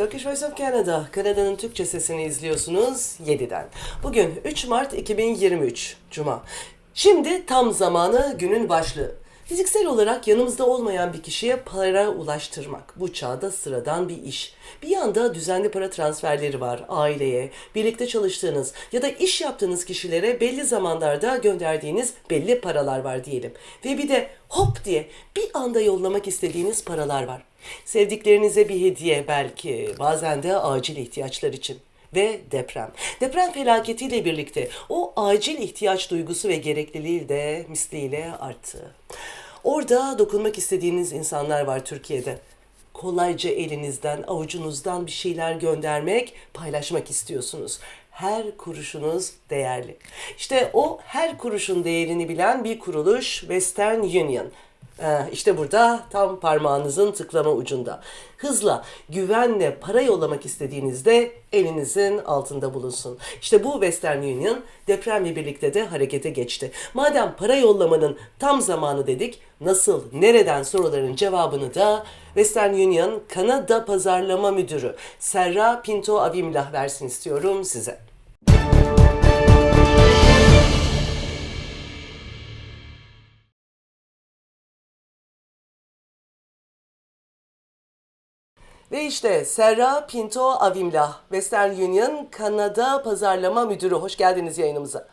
Turkish Voice of Canada, Kanada'nın Türkçe sesini izliyorsunuz 7'den. Bugün 3 Mart 2023, Cuma. Şimdi tam zamanı günün başlığı. Fiziksel olarak yanımızda olmayan bir kişiye para ulaştırmak. Bu çağda sıradan bir iş. Bir yanda düzenli para transferleri var aileye, birlikte çalıştığınız ya da iş yaptığınız kişilere belli zamanlarda gönderdiğiniz belli paralar var diyelim. Ve bir de hop diye bir anda yollamak istediğiniz paralar var. Sevdiklerinize bir hediye belki, bazen de acil ihtiyaçlar için ve deprem. Deprem felaketiyle birlikte o acil ihtiyaç duygusu ve gerekliliği de misliyle arttı. Orada dokunmak istediğiniz insanlar var Türkiye'de. Kolayca elinizden, avucunuzdan bir şeyler göndermek, paylaşmak istiyorsunuz. Her kuruşunuz değerli. İşte o her kuruşun değerini bilen bir kuruluş Western Union. Ee, işte burada tam parmağınızın tıklama ucunda. Hızla, güvenle para yollamak istediğinizde elinizin altında bulunsun. İşte bu Western Union depremle birlikte de harekete geçti. Madem para yollamanın tam zamanı dedik, nasıl, nereden soruların cevabını da Western Union Kanada Pazarlama Müdürü Serra Pinto Avimlah versin istiyorum size. Ve işte Serra Pinto Avimlah, Western Union Kanada Pazarlama Müdürü. Hoş geldiniz yayınımıza.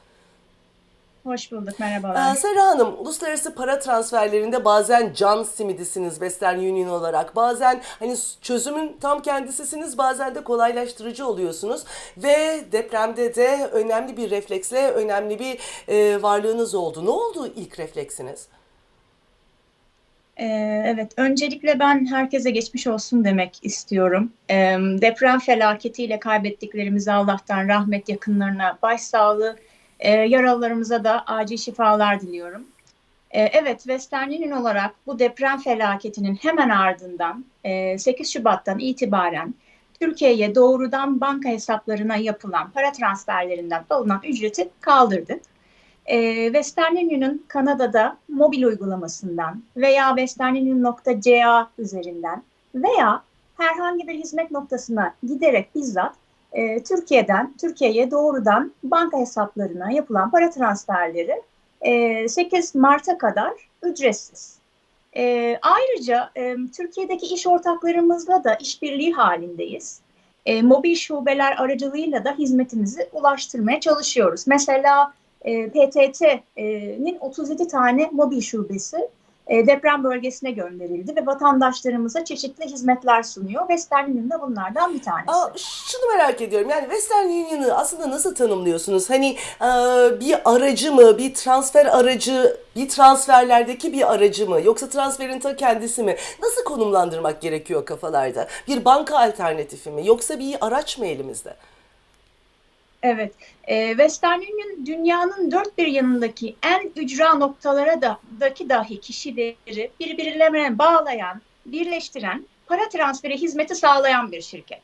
Hoş bulduk, merhabalar. Ee, Serra Hanım, uluslararası para transferlerinde bazen can simidisiniz Western Union olarak. Bazen hani çözümün tam kendisisiniz, bazen de kolaylaştırıcı oluyorsunuz. Ve depremde de önemli bir refleksle önemli bir e, varlığınız oldu. Ne oldu ilk refleksiniz? Ee, evet, öncelikle ben herkese geçmiş olsun demek istiyorum. Ee, deprem felaketiyle kaybettiklerimize Allah'tan rahmet yakınlarına başsağlığı, e, yaralılarımıza da acil şifalar diliyorum. Ee, evet, Western Union olarak bu deprem felaketinin hemen ardından e, 8 Şubat'tan itibaren Türkiye'ye doğrudan banka hesaplarına yapılan para transferlerinden alınan ücreti kaldırdık. Ee, Western Union'un Kanada'da mobil uygulamasından veya westernunion.ca üzerinden veya herhangi bir hizmet noktasına giderek bizzat e, Türkiye'den Türkiye'ye doğrudan banka hesaplarına yapılan para transferleri e, 8 Mart'a kadar ücretsiz. E, ayrıca e, Türkiye'deki iş ortaklarımızla da işbirliği halindeyiz. E, mobil şubeler aracılığıyla da hizmetimizi ulaştırmaya çalışıyoruz. Mesela e, PTT'nin 37 tane mobil şubesi e, deprem bölgesine gönderildi ve vatandaşlarımıza çeşitli hizmetler sunuyor. Western Union da bunlardan bir tanesi. Aa, şunu merak ediyorum yani Western Union'ı aslında nasıl tanımlıyorsunuz? Hani e, bir aracı mı, bir transfer aracı, bir transferlerdeki bir aracı mı yoksa transferin ta kendisi mi? Nasıl konumlandırmak gerekiyor kafalarda? Bir banka alternatifi mi yoksa bir araç mı elimizde? Evet, e, Western Union dünyanın dört bir yanındaki en ücra noktalara da, daki dahi kişileri birbirlerine bağlayan, birleştiren, para transferi hizmeti sağlayan bir şirket.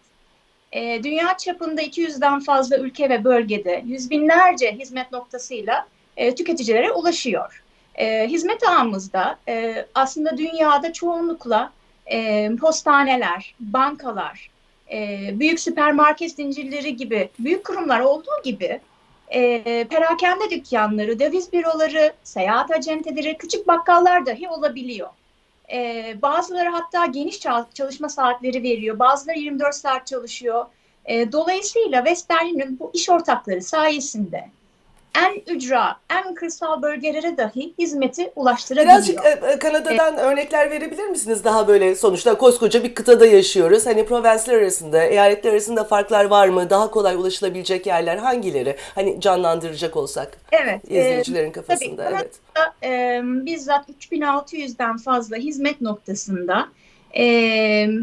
E, dünya çapında 200'den fazla ülke ve bölgede yüz binlerce hizmet noktasıyla e, tüketicilere ulaşıyor. E, hizmet ağımızda e, aslında dünyada çoğunlukla e, postaneler, bankalar, e, büyük süpermarket zincirleri gibi büyük kurumlar olduğu gibi e, perakende dükkanları, döviz büroları, seyahat acenteleri, küçük bakkallar dahi olabiliyor. E, bazıları hatta geniş çalışma saatleri veriyor, bazıları 24 saat çalışıyor. E, dolayısıyla Western Union bu iş ortakları sayesinde en ücra, en kırsal bölgelere dahi hizmeti ulaştırabiliyor. Birazcık e, Kanada'dan örnekler verebilir misiniz? Daha böyle sonuçta koskoca bir kıtada yaşıyoruz. Hani provinsler arasında, eyaletler arasında farklar var mı? Daha kolay ulaşılabilecek yerler hangileri? Hani canlandıracak olsak evet, izleyicilerin e, kafasında. Tabii, evet. E, bizzat 3600'den fazla hizmet noktasında e,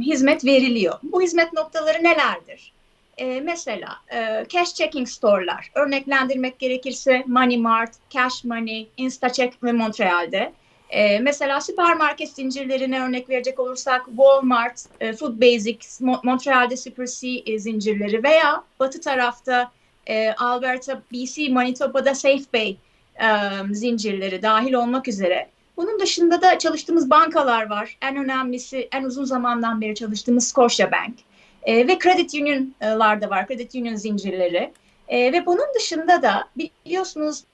hizmet veriliyor. Bu hizmet noktaları nelerdir? E, mesela e, cash checking store'lar, örneklendirmek gerekirse Money Mart, Cash Money, Instacheck ve Montreal'de. E, mesela süpermarket zincirlerine örnek verecek olursak Walmart, e, Food Basics, Mo Montreal'de Super C e, zincirleri veya batı tarafta e, Alberta, BC, Manitoba'da Safe Bay e, zincirleri dahil olmak üzere. Bunun dışında da çalıştığımız bankalar var. En önemlisi, en uzun zamandan beri çalıştığımız Scotiabank. E, ve credit union'lar da var, credit union zincirleri. E, ve bunun dışında da biliyorsunuz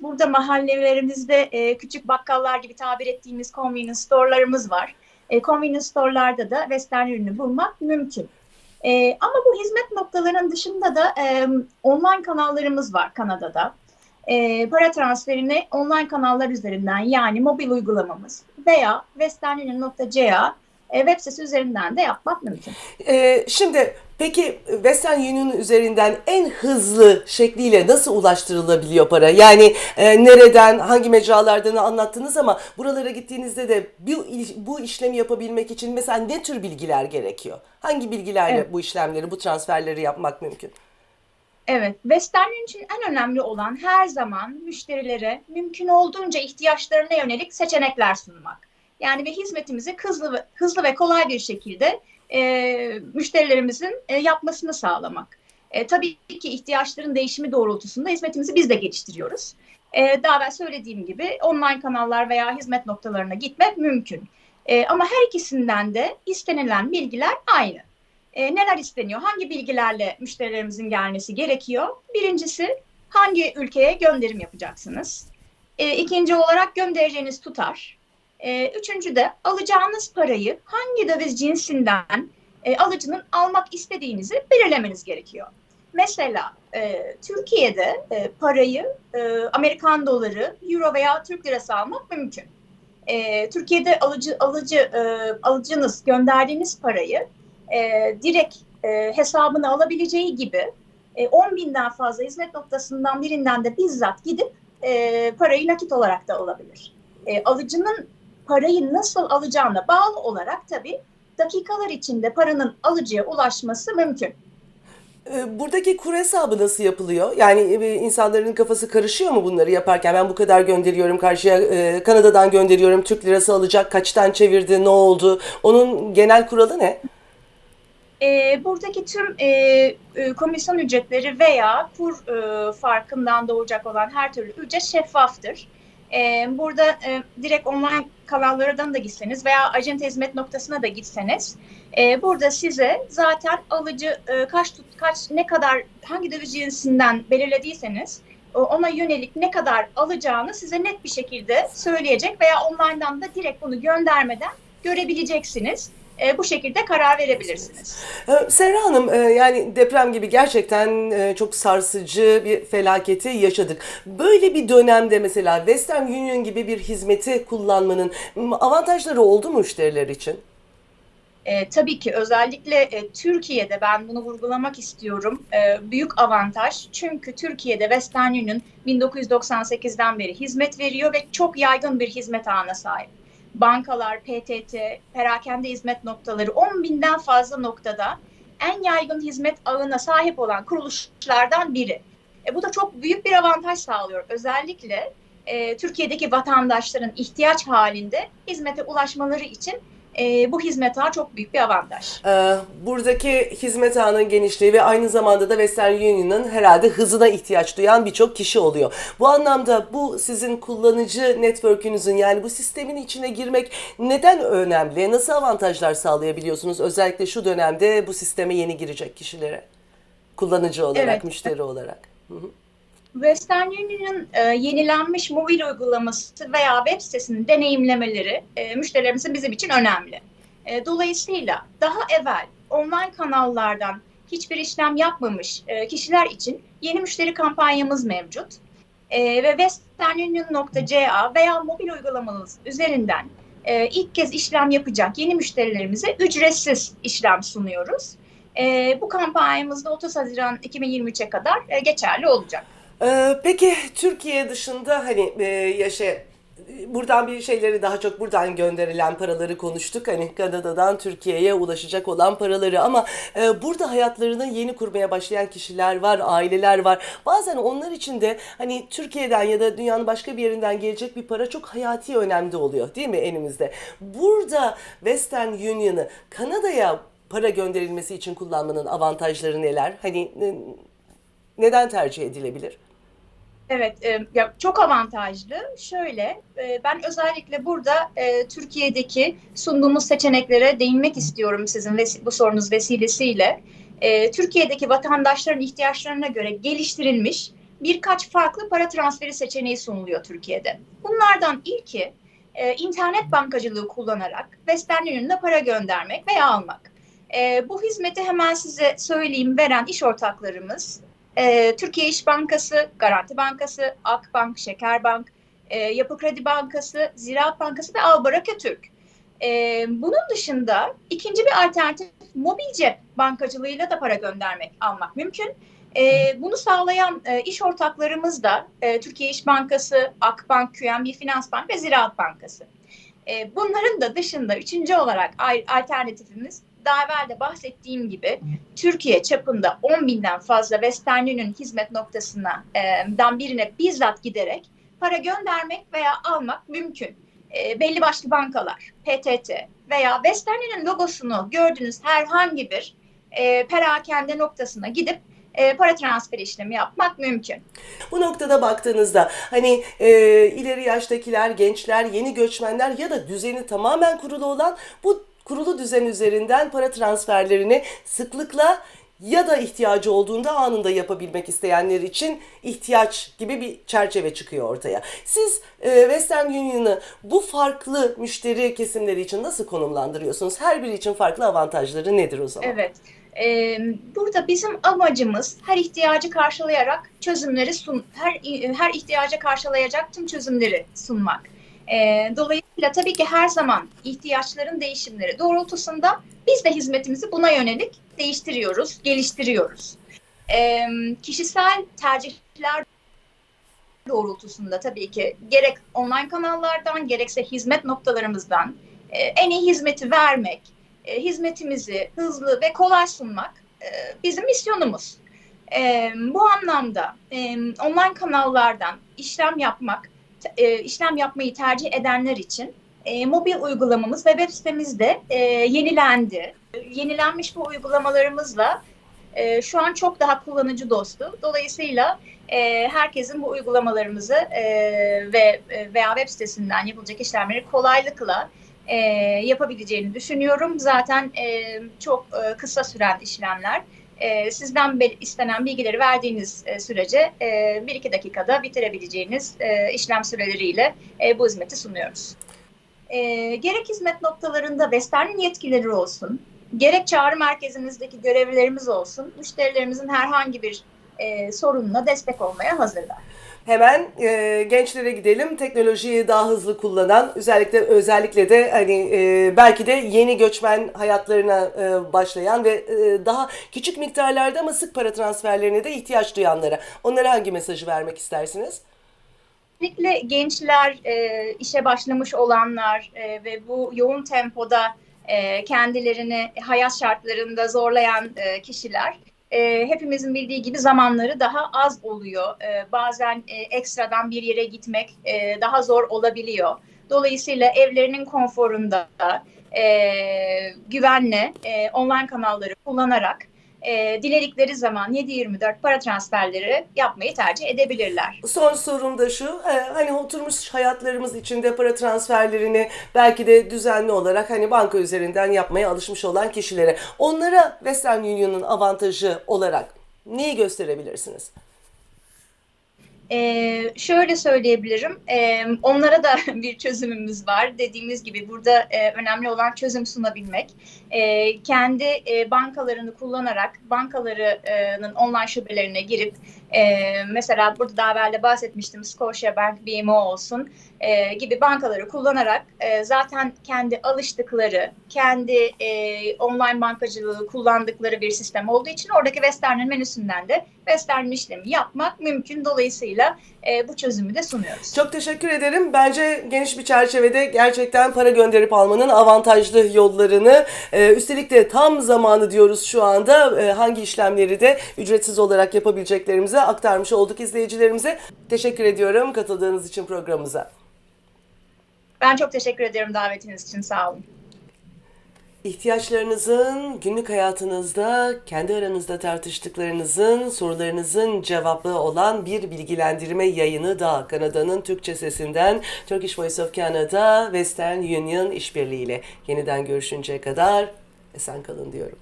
burada mahallelerimizde e, küçük bakkallar gibi tabir ettiğimiz convenience store'larımız var. E, convenience store'larda da Western ürünü bulmak mümkün. E, ama bu hizmet noktalarının dışında da e, online kanallarımız var Kanada'da. E, para transferini online kanallar üzerinden yani mobil uygulamamız veya westernunion.ca web sitesi üzerinden de yapmak mümkün. Ee, şimdi peki Western Union üzerinden en hızlı şekliyle nasıl ulaştırılabiliyor para? Yani e, nereden, hangi mecralardan anlattınız ama buralara gittiğinizde de bu, bu işlemi yapabilmek için mesela ne tür bilgiler gerekiyor? Hangi bilgilerle Evet. bu işlemleri, bu transferleri yapmak mümkün? Evet, Western için en önemli olan her zaman müşterilere mümkün olduğunca ihtiyaçlarına yönelik seçenekler sunmak. Yani ve hizmetimizi hızlı hızlı ve kolay bir şekilde e, müşterilerimizin e, yapmasını sağlamak. E, tabii ki ihtiyaçların değişimi doğrultusunda hizmetimizi biz de geliştiriyoruz. E, daha evvel söylediğim gibi online kanallar veya hizmet noktalarına gitmek mümkün. E, ama her ikisinden de istenilen bilgiler aynı. E, neler isteniyor? Hangi bilgilerle müşterilerimizin gelmesi gerekiyor? Birincisi hangi ülkeye gönderim yapacaksınız? E, ikinci olarak göndereceğiniz tutar. E, üçüncü de alacağınız parayı hangi döviz cinsinden e, alıcının almak istediğinizi belirlemeniz gerekiyor. Mesela e, Türkiye'de e, parayı e, Amerikan doları, euro veya Türk lirası almak mümkün. E, Türkiye'de alıcı alıcı e, alıcınız gönderdiğiniz parayı e, direkt e, hesabını alabileceği gibi e, 10 binden fazla hizmet noktasından birinden de bizzat gidip e, parayı nakit olarak da alabilir. E, alıcının parayı nasıl alacağına bağlı olarak tabii dakikalar içinde paranın alıcıya ulaşması mümkün. Ee, Buradaki kur hesabı nasıl yapılıyor? Yani e, insanların kafası karışıyor mu bunları yaparken? Ben bu kadar gönderiyorum karşıya, e, Kanada'dan gönderiyorum, Türk lirası alacak, kaçtan çevirdi, ne oldu? Onun genel kuralı ne? E, buradaki tüm e, e, komisyon ücretleri veya kur e, farkından doğacak olan her türlü ücret şeffaftır. E, burada e, direkt online kanallardan da gitseniz veya acente hizmet noktasına da gitseniz e, burada size zaten alıcı e, kaç tut kaç ne kadar hangi döviz cinsinden belirlediyseniz o- ona yönelik ne kadar alacağını size net bir şekilde söyleyecek veya online'dan da direkt bunu göndermeden görebileceksiniz. E, bu şekilde karar verebilirsiniz. Ee, Serra Hanım, e, yani deprem gibi gerçekten e, çok sarsıcı bir felaketi yaşadık. Böyle bir dönemde mesela Western Union gibi bir hizmeti kullanmanın avantajları oldu mu müşteriler için? E, tabii ki özellikle e, Türkiye'de ben bunu vurgulamak istiyorum. E, büyük avantaj çünkü Türkiye'de Western Union 1998'den beri hizmet veriyor ve çok yaygın bir hizmet ağına sahip. Bankalar, PTT, perakende hizmet noktaları 10 binden fazla noktada en yaygın hizmet ağına sahip olan kuruluşlardan biri. E, bu da çok büyük bir avantaj sağlıyor. Özellikle e, Türkiye'deki vatandaşların ihtiyaç halinde hizmete ulaşmaları için e, bu hizmet ağı çok büyük bir avantaj. Ee, Buradaki hizmet ağının genişliği ve aynı zamanda da Western Union'ın herhalde hızına ihtiyaç duyan birçok kişi oluyor. Bu anlamda bu sizin kullanıcı network'ünüzün yani bu sistemin içine girmek neden önemli? Nasıl avantajlar sağlayabiliyorsunuz özellikle şu dönemde bu sisteme yeni girecek kişilere? Kullanıcı olarak, Evet. müşteri olarak. Western Union'ın e, yenilenmiş mobil uygulaması veya web sitesini deneyimlemeleri e, müşterilerimizin bizim için önemli. E, dolayısıyla daha evvel online kanallardan hiçbir işlem yapmamış e, kişiler için yeni müşteri kampanyamız mevcut. E, ve westernunion.ca veya mobil uygulamamız üzerinden e, ilk kez işlem yapacak yeni müşterilerimize ücretsiz işlem sunuyoruz. E, bu kampanyamız da 30 Haziran 2023'e kadar e, geçerli olacak. Ee, peki Türkiye dışında hani e, yaşa buradan bir şeyleri daha çok buradan gönderilen paraları konuştuk. Hani Kanada'dan Türkiye'ye ulaşacak olan paraları ama e, burada hayatlarını yeni kurmaya başlayan kişiler var, aileler var. Bazen onlar için de hani Türkiye'den ya da dünyanın başka bir yerinden gelecek bir para çok hayati önemde oluyor değil mi elimizde? Burada Western Union'ı Kanada'ya para gönderilmesi için kullanmanın avantajları neler? Hani neden tercih edilebilir? Evet, e, ya çok avantajlı. Şöyle, e, ben özellikle burada e, Türkiye'deki sunduğumuz seçeneklere değinmek istiyorum sizin bu sorunuz vesilesiyle. E, Türkiye'deki vatandaşların ihtiyaçlarına göre geliştirilmiş birkaç farklı para transferi seçeneği sunuluyor Türkiye'de. Bunlardan ilki e, internet bankacılığı kullanarak Western Union'da para göndermek veya almak. E, bu hizmeti hemen size söyleyeyim veren iş ortaklarımız e, Türkiye İş Bankası, Garanti Bankası, Akbank, Şekerbank, e, Yapı Kredi Bankası, Ziraat Bankası ve Albaraka Türk. E, bunun dışında ikinci bir alternatif mobil cep bankacılığıyla da para göndermek, almak mümkün. E, bunu sağlayan e, iş ortaklarımız da e, Türkiye İş Bankası, Akbank, QNB Finans Bank ve Ziraat Bankası. E, bunların da dışında üçüncü olarak alternatifimiz daha evvel de bahsettiğim gibi Türkiye çapında 10 binden fazla Western Union hizmet noktasına dan birine bizzat giderek para göndermek veya almak mümkün. E, belli başlı bankalar, PTT veya Western Union logosunu gördüğünüz herhangi bir e, perakende noktasına gidip e, para transferi işlemi yapmak mümkün. Bu noktada baktığınızda hani e, ileri yaştakiler, gençler, yeni göçmenler ya da düzeni tamamen kurulu olan bu kurulu düzen üzerinden para transferlerini sıklıkla ya da ihtiyacı olduğunda anında yapabilmek isteyenler için ihtiyaç gibi bir çerçeve çıkıyor ortaya. Siz e, Western Union'ı bu farklı müşteri kesimleri için nasıl konumlandırıyorsunuz? Her biri için farklı avantajları nedir o zaman? Evet. Ee, burada bizim amacımız her ihtiyacı karşılayarak çözümleri sun, her her ihtiyaca karşılayacak tüm çözümleri sunmak. Ee, dolayısıyla tabii ki her zaman ihtiyaçların değişimleri doğrultusunda biz de hizmetimizi buna yönelik değiştiriyoruz, geliştiriyoruz. Ee, kişisel tercihler doğrultusunda tabii ki gerek online kanallardan gerekse hizmet noktalarımızdan e, en iyi hizmeti vermek, e, hizmetimizi hızlı ve kolay sunmak e, bizim misyonumuz. E, bu anlamda e, online kanallardan işlem yapmak, e, işlem yapmayı tercih edenler için e, mobil uygulamamız ve web sitemiz de e, yenilendi. Yenilenmiş bu uygulamalarımızla e, şu an çok daha kullanıcı dostu. Dolayısıyla e, herkesin bu uygulamalarımızı e, ve e, veya web sitesinden yapılacak işlemleri kolaylıkla e, yapabileceğini düşünüyorum. Zaten e, çok e, kısa süren işlemler. E, sizden istenen bilgileri verdiğiniz e, sürece e, bir iki dakikada bitirebileceğiniz e, işlem süreleriyle e, bu hizmeti sunuyoruz. E, gerek hizmet noktalarında Western yetkileri olsun, gerek çağrı merkezimizdeki görevlilerimiz olsun, müşterilerimizin herhangi bir e, sorununa destek olmaya hazırlar. Hemen e, gençlere gidelim. Teknolojiyi daha hızlı kullanan, özellikle özellikle de hani e, belki de yeni göçmen hayatlarına e, başlayan ve e, daha küçük miktarlarda ama sık para transferlerine de ihtiyaç duyanlara. Onlara hangi mesajı vermek istersiniz? Özellikle gençler, e, işe başlamış olanlar e, ve bu yoğun tempoda e, kendilerini hayat şartlarında zorlayan e, kişiler e, hepimizin bildiği gibi zamanları daha az oluyor. E, bazen e, ekstradan bir yere gitmek e, daha zor olabiliyor. Dolayısıyla evlerinin konforunda e, güvenle e, online kanalları kullanarak e, diledikleri zaman 7-24 para transferleri yapmayı tercih edebilirler. Son sorum da şu, e, hani oturmuş hayatlarımız içinde para transferlerini belki de düzenli olarak hani banka üzerinden yapmaya alışmış olan kişilere, onlara Western Union'un avantajı olarak neyi gösterebilirsiniz? Ee, şöyle söyleyebilirim, ee, onlara da bir çözümümüz var. Dediğimiz gibi burada e, önemli olan çözüm sunabilmek. Ee, kendi e, bankalarını kullanarak bankalarının online şubelerine girip e, mesela burada daha evvel bahsetmiştim Scotiabank, BMO olsun e, gibi bankaları kullanarak e, zaten kendi alıştıkları, kendi e, online bankacılığı kullandıkları bir sistem olduğu için oradaki Western'ın menüsünden de Western işlemi yapmak mümkün. Dolayısıyla e, bu çözümü de sunuyoruz. Çok teşekkür ederim. Bence geniş bir çerçevede gerçekten para gönderip almanın avantajlı yollarını, e, üstelik de tam zamanı diyoruz şu anda e, hangi işlemleri de ücretsiz olarak yapabileceklerimize aktarmış olduk izleyicilerimize. Teşekkür ediyorum katıldığınız için programımıza. Ben çok teşekkür ederim davetiniz için. Sağ olun. İhtiyaçlarınızın, günlük hayatınızda kendi aranızda tartıştıklarınızın, sorularınızın cevabı olan bir bilgilendirme yayını da Kanada'nın Türkçe sesinden Turkish Voice of Canada Western Union işbirliğiyle yeniden görüşünceye kadar esen kalın diyorum.